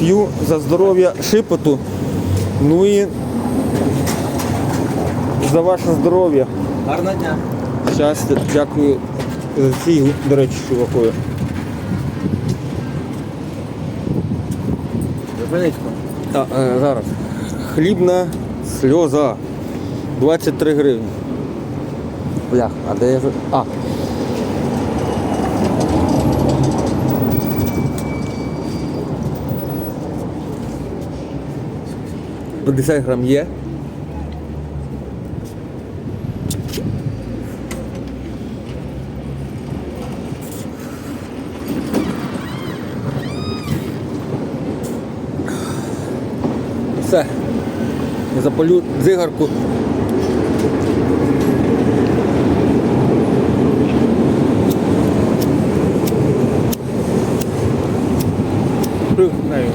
П'ю за здоров'я шипоту. Ну і за ваше здоров'я. Гарного дня. Щастя, дякую за ці, до речі, чувакові. А, е, зараз. Хлібна сльоза. 23 гривні. Блях, а де я. А. «50 грам є. Все. Я запалю дзигарку. Нею.